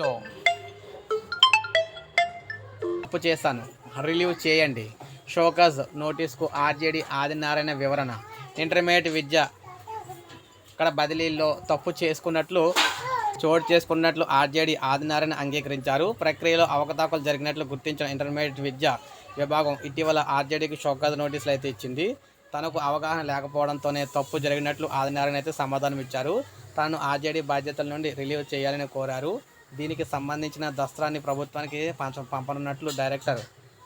లో తప్పు చేశాను రిలీవ్ చేయండి. షోకాజ్ నోటీస్కు ఆర్జేడి ఆదినారాయణ వివరణ. ఇంటర్మీడియట్ విద్య ఇక్కడ బదిలీల్లో తప్పు చేసుకున్నట్లు చోటు చేసుకున్నట్లు ఆర్జేడి ఆదినారాయణ అంగీకరించారు. ప్రక్రియలో అవకతవకలు జరిగినట్లు గుర్తించిన ఇంటర్మీడియట్ విద్య విభాగం ఇటీవల ఆర్జేడీకి షోకాజ్ నోటీసులు అయితే ఇచ్చింది. తనకు అవగాహన లేకపోవడంతోనే తప్పు జరిగినట్లు ఆదినారాయణ అయితే సమాధానం ఇచ్చారు తాను ఆర్జేడీ బాధ్యతల నుండి రిలీవ్ చేయాలని కోరారు. దీనికి సంబంధించిన దస్త్రాన్ని ప్రభుత్వానికి పంచ పంపనున్నట్లు డైరెక్టర్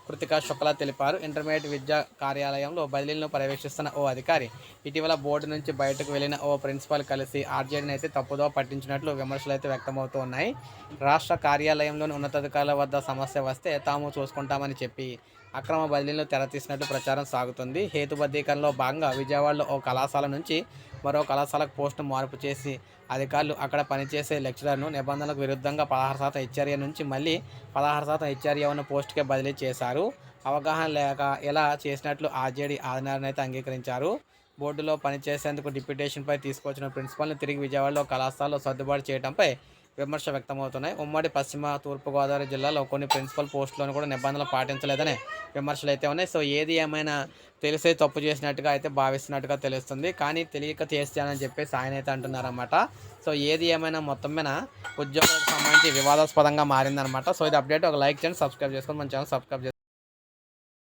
కృతికా శుక్లా తెలిపారు. ఇంటర్మీడియట్ విద్యా కార్యాలయంలో బదిలీలను పర్యవేక్షిస్తున్న ఓ అధికారి ఇటీవల బోర్డు నుంచి బయటకు వెళ్ళిన ఓ ప్రిన్సిపాల్ కలిసి ఆర్జేడీని అయితే తప్పుదో పట్టించినట్లు విమర్శలు అయితే వ్యక్తమవుతున్నాయి. రాష్ట్ర కార్యాలయంలోని ఉన్నతాధికారుల వద్ద సమస్య వస్తే తాము చూసుకుంటామని చెప్పి అక్రమ బదిలీలను తెరతీసినట్లు ప్రచారం సాగుతుంది. హేతుబద్ధీకరణలో భాగంగా విజయవాడలో ఓ కళాశాల నుంచి మరో కళాశాలకు పోస్టు మార్పు చేసి అధికారులు అక్కడ పనిచేసే లెక్చరర్ను నిబంధనలకు విరుద్ధంగా పదహారు శాతం హెచ్ఆర్ఏ నుంచి మళ్ళీ పదహారు శాతం హెచ్ఆర్ఏ ఉన్న పోస్టుకే బదిలీ చేశారు. అవగాహన లేక ఇలా చేసినట్లు ఆర్జేడీ ఆదినారాయణ అయితే అంగీకరించారు. బోర్డులో పనిచేసేందుకు డిప్యూటేషన్పై తీసుకొచ్చిన ప్రిన్సిపల్ని తిరిగి విజయవాడలో కళాశాలలో సర్దుబాటు చేయడంపై విమర్శ వ్యక్తమవుతున్నాయి. ఉమ్మడి పశ్చిమ తూర్పుగోదావరి జిల్లాలో కొన్ని ప్రిన్సిపల్ పోస్టులను కూడా నిబంధనలు పాటించలేదనే విమర్శలు అయితే ఉన్నాయి. సో ఏది ఏమైనా తెలిసే తప్పు చేసినట్టుగా అయితే భావిస్తున్నట్టుగా తెలుస్తుంది. కానీ తెలియక చేస్తానని చెప్పేసి ఆయన అయితే అంటున్నారన్నమాట. సో ఏది ఏమైనా మొత్తం మీద ఉద్యోగులకు సంబంధించి వివాదాస్పదంగా మారిందనమాట సో ఇది అప్డేట్. ఒక లైక్ చేయండి సబ్స్క్రైబ్ చేసుకొని మన ఛానల్ సబ్స్క్రైబ్